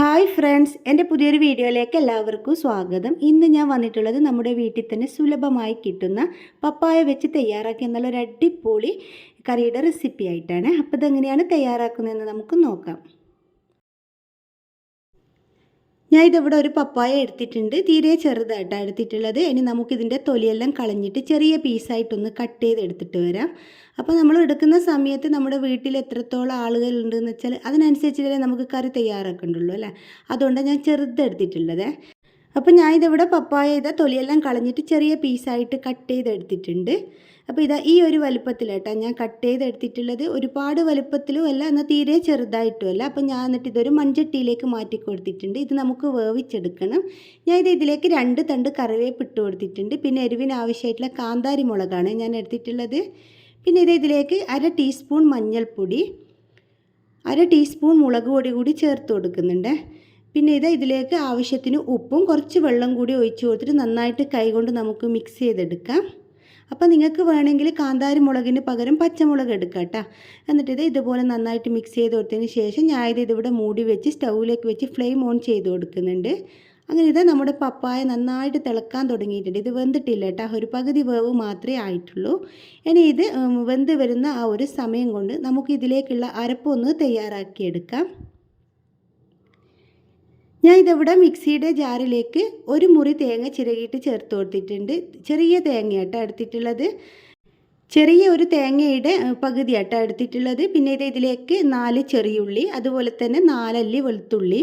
Hi friends എന്റെ പുതിയൊരു വീഡിയോയിലേക്ക് എല്ലാവർക്കും സ്വാഗതം. ഇന്ന് ഞാൻ വന്നിട്ടുള്ളത് നമ്മുടെ വീട്ടിൽ തന്നെ സുലഭമായി കിട്ടുന്ന പപ്പായ വെച്ച് തയ്യാറാക്കിയ നല്ലൊരു അടിപൊളി കറിയുടെ റെസിപ്പി ആയിട്ടാണ്. അപ്പോൾ ഇതെങ്ങനെയാണ് തയ്യാറാക്കുന്നതെന്ന് നമുക്ക് നോക്കാം. ഞാൻ ഇതിവിടെ ഒരു പപ്പായ എടുത്തിട്ടുണ്ട്. തീരെ ചെറുതായിട്ടാണ് എടുത്തിട്ടുള്ളത്. ഇനി നമുക്കിതിന്റെ തൊലിയെല്ലാം കളഞ്ഞിട്ട് ചെറിയ പീസായിട്ടൊന്ന് കട്ട് ചെയ്ത് എടുത്തിട്ട് വരാം. അപ്പോൾ നമ്മൾ എടുക്കുന്ന സമയത്ത് നമ്മുടെ വീട്ടിൽ എത്രത്തോളം ആളുകൾ ഉണ്ടെന്ന് വെച്ചാൽ അതിനനുസരിച്ചിട്ടല്ലേ നമുക്ക് കറി തയ്യാറാക്കണ്ടുള്ളൂ അല്ലേ? അതുകൊണ്ടാണ് ഞാൻ ചെറുതെടുത്തിട്ടുള്ളത് അപ്പോൾ ഞാൻ ഇതിവിടെ പപ്പായ ഇതാ തൊലിയെല്ലാം കളഞ്ഞിട്ട് ചെറിയ പീസായിട്ട് കട്ട് ചെയ്തെടുത്തിട്ടുണ്ട്. അപ്പോൾ ഇതാ ഈ ഒരു വലുപ്പത്തിലേട്ടാ ഞാൻ കട്ട് ചെയ്തെടുത്തിട്ടുള്ളത്. ഒരുപാട് വലുപ്പത്തിലും അല്ല എന്നാൽ തീരെ ചെറുതായിട്ടും അല്ല അപ്പോൾ ഞാൻ എന്നിട്ട് ഇതൊരു മൺചട്ടിയിലേക്ക് മാറ്റി കൊടുത്തിട്ടുണ്ട്. ഇത് നമുക്ക് വേവിച്ചെടുക്കണം. ഞാൻ ഇത് ഇതിലേക്ക് രണ്ട് തണ്ട് കറിവേപ്പ് ഇട്ട് കൊടുത്തിട്ടുണ്ട്. പിന്നെ എരിവിന് ആവശ്യമായിട്ടുള്ള കാന്താരി മുളകാണ് ഞാൻ എടുത്തിട്ടുള്ളത്. പിന്നെ ഇത് ഇതിലേക്ക് അര ടീസ്പൂൺ മഞ്ഞൾപ്പൊടി അര ടീസ്പൂൺ മുളക് പൊടി കൂടി ചേർത്ത് കൊടുക്കുന്നുണ്ട്. പിന്നെ ഇത് ഇതിലേക്ക് ആവശ്യത്തിന് ഉപ്പും കുറച്ച് വെള്ളം കൂടി ഒഴിച്ചു കൊടുത്തിട്ട് നന്നായിട്ട് കൈകൊണ്ട് നമുക്ക് മിക്സ് ചെയ്തെടുക്കാം. അപ്പോൾ നിങ്ങൾക്ക് വേണമെങ്കിൽ കാന്താരി മുളകിന് പകരം പച്ചമുളക് എടുക്കാം കേട്ടോ എന്നിട്ട് ഇത് ഇതുപോലെ നന്നായിട്ട് മിക്സ് ചെയ്ത് കൊടുത്തതിന് ശേഷം ഞാൻ ഇത് ഇതിവിടെ മൂടി വെച്ച് സ്റ്റൗവിലേക്ക് വെച്ച് ഫ്ലെയിം ഓൺ ചെയ്ത് കൊടുക്കുന്നുണ്ട്. അങ്ങനെ ഇത് നമ്മുടെ പപ്പായ നന്നായിട്ട് തിളക്കാൻ തുടങ്ങിയിട്ടുണ്ട്. ഇത് വെന്തിട്ടില്ല കേട്ടോ ഒരു പകുതി വേവ് മാത്രമേ ആയിട്ടുള്ളൂ. ഇനി ഇത് വെന്ത് വരുന്ന ആ ഒരു സമയം കൊണ്ട് നമുക്ക് ഇതിലേക്കുള്ള അരപ്പൊന്ന് തയ്യാറാക്കിയെടുക്കാം. ഞാൻ ഇതിവിടെ മിക്സിയുടെ ജാറിലേക്ക് ഒരു മുറി തേങ്ങ ചിരകിയിട്ട് ചേർത്ത് കൊടുത്തിട്ടുണ്ട്. ചെറിയ തേങ്ങയാട്ടോ എടുത്തിട്ടുള്ളത്. ചെറിയ ഒരു തേങ്ങയുടെ പകുതിയാട്ടോ എടുത്തിട്ടുള്ളത്. പിന്നെ ഇത് ഇതിലേക്ക് നാല് ചെറിയുള്ളി അതുപോലെ തന്നെ നാലല്ലി വെളുത്തുള്ളി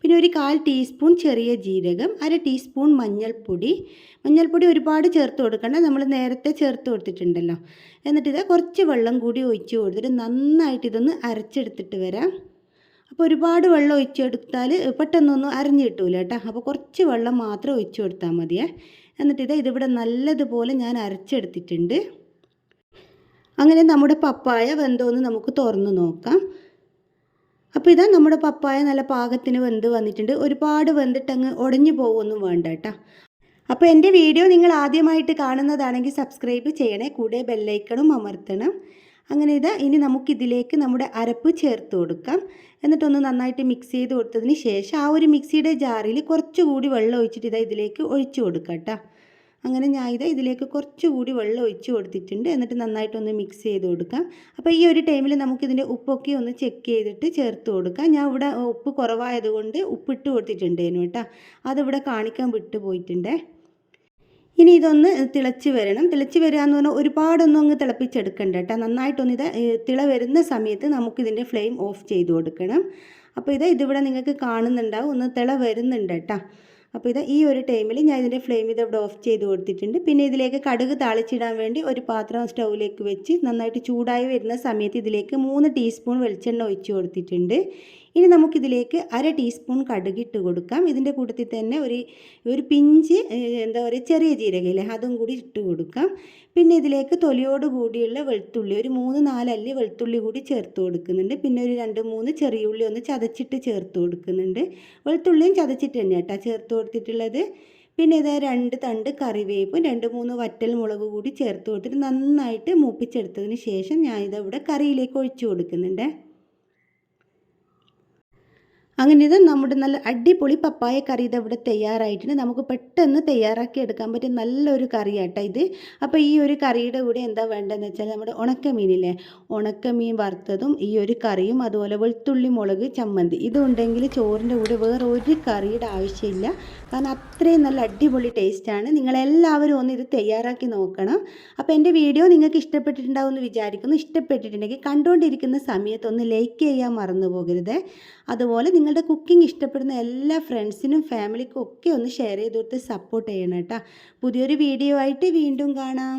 പിന്നെ ഒരു കാൽ ടീസ്പൂൺ ചെറിയ ജീരകം അര ടീസ്പൂൺ മഞ്ഞൾപ്പൊടി. മഞ്ഞൾപ്പൊടി ഒരുപാട് ചേർത്ത് കൊടുക്കണ്ട നമ്മൾ നേരത്തെ ചേർത്ത് കൊടുത്തിട്ടുണ്ടല്ലോ. എന്നിട്ട് ഇത് കുറച്ച് വെള്ളം കൂടി ഒഴിച്ച് കൊടുത്തിട്ട് നന്നായിട്ട് ഇതൊന്ന് അരച്ചെടുത്തിട്ട് വരാം. അപ്പോൾ ഒരുപാട് വെള്ളം ഒഴിച്ചെടുത്താൽ പെട്ടെന്നൊന്നും അരഞ്ഞു കിട്ടൂല കേട്ടോ അപ്പോൾ കുറച്ച് വെള്ളം മാത്രം ഒഴിച്ചു കൊടുത്താൽ മതിയേ. എന്നിട്ട് ഇതാ ഇതിവിടെ നല്ലതുപോലെ ഞാൻ അരച്ചെടുത്തിട്ടുണ്ട്. അങ്ങനെ നമ്മുടെ പപ്പായ വെന്തോന്ന് നമുക്ക് തുറന്ന് നോക്കാം. അപ്പോൾ ഇതാ നമ്മുടെ പപ്പായ നല്ല പാകത്തിന് വെന്ത് വന്നിട്ടുണ്ട്. ഒരുപാട് വെന്തിട്ടങ്ങ് ഉടഞ്ഞു പോകുമൊന്നും വേണ്ട കേട്ടോ അപ്പോൾ എന്റെ വീഡിയോ നിങ്ങൾ ആദ്യമായിട്ട് കാണുന്നതാണെങ്കിൽ സബ്സ്ക്രൈബ് ചെയ്യണേ. കൂടെ ബെല്ലൈക്കണും അമർത്തണം. അങ്ങനെ ഇതാ ഇനി നമുക്കിതിലേക്ക് നമ്മുടെ അരപ്പ് ചേർത്ത് കൊടുക്കാം. എന്നിട്ടൊന്ന് നന്നായിട്ട് മിക്സ് ചെയ്ത് കൊടുത്തതിന് ശേഷം ആ ഒരു മിക്സിയുടെ ജാറിൽ കുറച്ചുകൂടി വെള്ളം ഒഴിച്ചിട്ട് ഇതാ ഇതിലേക്ക് ഒഴിച്ചു കൊടുക്കാം കേട്ടോ. അങ്ങനെ ഞാൻ ഇത് ഇതിലേക്ക് കുറച്ചുകൂടി വെള്ളം ഒഴിച്ച് കൊടുത്തിട്ടുണ്ട്. എന്നിട്ട് നന്നായിട്ടൊന്ന് മിക്സ് ചെയ്ത് കൊടുക്കാം. അപ്പോൾ ഈ ഒരു ടൈമിൽ നമുക്കിതിന്റെ ഉപ്പൊക്കെ ഒന്ന് ചെക്ക് ചെയ്തിട്ട് ചേർത്ത് കൊടുക്കാം. ഞാൻ ഇവിടെ ഉപ്പ് കുറവായതുകൊണ്ട് ഉപ്പിട്ട് കൊടുത്തിട്ടുണ്ടേനു കേട്ടോ. അതിവിടെ കാണിക്കാൻ വിട്ടു പോയിട്ടുണ്ടേ ഇനി ഇതൊന്ന് തിളച്ച് വരണം. തിളച്ച് വരിക എന്ന് പറഞ്ഞാൽ ഒരുപാടൊന്നും അങ്ങ് തിളപ്പിച്ചെടുക്കണ്ട കേട്ടോ നന്നായിട്ടൊന്ന് ഇത് തിള വരുന്ന സമയത്ത് നമുക്കിതിന്റെ ഫ്ലെയിം ഓഫ് ചെയ്ത് കൊടുക്കണം. അപ്പോൾ ഇത് ഇതിവിടെ നിങ്ങൾക്ക് കാണുന്നുണ്ടാവും. ഒന്ന് തിള വരുന്നുണ്ട് കേട്ടോ അപ്പോൾ ഇത് ഈ ഒരു ടൈമിൽ ഞാൻ ഇതിന്റെ ഫ്ലെയിം ഇത് ഇവിടെ ഓഫ് ചെയ്ത് കൊടുത്തിട്ടുണ്ട്. പിന്നെ ഇതിലേക്ക് കടുക് താളിച്ചിടാൻ വേണ്ടി ഒരു പാത്രം സ്റ്റൗവിലേക്ക് വെച്ച് നന്നായിട്ട് ചൂടായി വരുന്ന സമയത്ത് ഇതിലേക്ക് മൂന്ന് ടീസ്പൂൺ വെളിച്ചെണ്ണ ഒഴിച്ചു കൊടുത്തിട്ടുണ്ട്. ഇനി നമുക്കിതിലേക്ക് അര ടീസ്പൂൺ കടുകിട്ട് കൊടുക്കാം. ഇതിന്റെ കൂട്ടത്തിൽ തന്നെ ഒരു ഒരു പിഞ്ച് എന്താ പറയുക ചെറിയ ജീരകയില്ലേ അതും കൂടി ഇട്ട് കൊടുക്കാം. പിന്നെ ഇതിലേക്ക് തൊലിയോട് കൂടിയുള്ള വെളുത്തുള്ളി ഒരു മൂന്ന് നാലല്ലി വെളുത്തുള്ളി കൂടി ചേർത്ത് കൊടുക്കുന്നുണ്ട്. പിന്നെ ഒരു രണ്ട് മൂന്ന് ചെറിയ ഉള്ളി ഒന്ന് ചതച്ചിട്ട് ചേർത്ത് കൊടുക്കുന്നുണ്ട്. വെളുത്തുള്ളിയും ചതച്ചിട്ട് തന്നെ കേട്ടോ ചേർത്ത് കൊടുത്തിട്ടുള്ളത്. പിന്നെ ഇത് രണ്ട് തണ്ട് കറിവേപ്പും രണ്ട് മൂന്ന് വറ്റൽ മുളക് കൂടി ചേർത്ത് കൊടുത്തിട്ട് നന്നായിട്ട് മൂപ്പിച്ചെടുത്തതിന് ശേഷം ഞാനിതവിടെ കറിയിലേക്ക് ഒഴിച്ചു കൊടുക്കുന്നുണ്ട്. അങ്ങനെ ഇത് നമ്മുടെ നല്ല അടിപൊളി പപ്പായ കറി ഇത് ഇവിടെ തയ്യാറായിട്ടുണ്ട്. നമുക്ക് പെട്ടെന്ന് തയ്യാറാക്കി എടുക്കാൻ പറ്റിയ നല്ലൊരു കറിയാട്ടോ ഇത്. അപ്പോൾ ഈ ഒരു കറിയുടെ കൂടെ എന്താ വേണ്ടതെന്ന് വെച്ചാൽ നമ്മുടെ ഉണക്കമീനില്ലേ? ഉണക്കമീൻ വറുത്തതും ഈ ഒരു കറിയും അതുപോലെ വെളുത്തുള്ളി മുളക് ചമ്മന്തി. ഇതുണ്ടെങ്കിൽ ചോറിന്റെ കൂടെ വേറെ ഒരു കറിയുടെ ആവശ്യമില്ല. കാരണം അത്രയും നല്ല അടിപൊളി ടേസ്റ്റാണ് നിങ്ങളെല്ലാവരും ഒന്ന് ഇത് തയ്യാറാക്കി നോക്കണം. അപ്പോൾ എന്റെ വീഡിയോ നിങ്ങൾക്ക് ഇഷ്ടപ്പെട്ടിട്ടുണ്ടാവും എന്ന് വിചാരിക്കുന്നു. ഇഷ്ടപ്പെട്ടിട്ടുണ്ടെങ്കിൽ കണ്ടുകൊണ്ടിരിക്കുന്ന സമയത്തൊന്ന് ലൈക്ക് ചെയ്യാൻ മറന്നു പോകരുത്. അതുപോലെ നിങ്ങളുടെ കുക്കിംഗ് ഇഷ്ടപ്പെടുന്ന എല്ലാ ഫ്രണ്ട്സിനും ഫാമിലിക്കും ഒക്കെ ഒന്ന് ഷെയർ ചെയ്ത് കൊടുത്ത് സപ്പോർട്ട് ചെയ്യണം കേട്ടോ. പുതിയൊരു വീഡിയോ ആയിട്ട് വീണ്ടും കാണാം.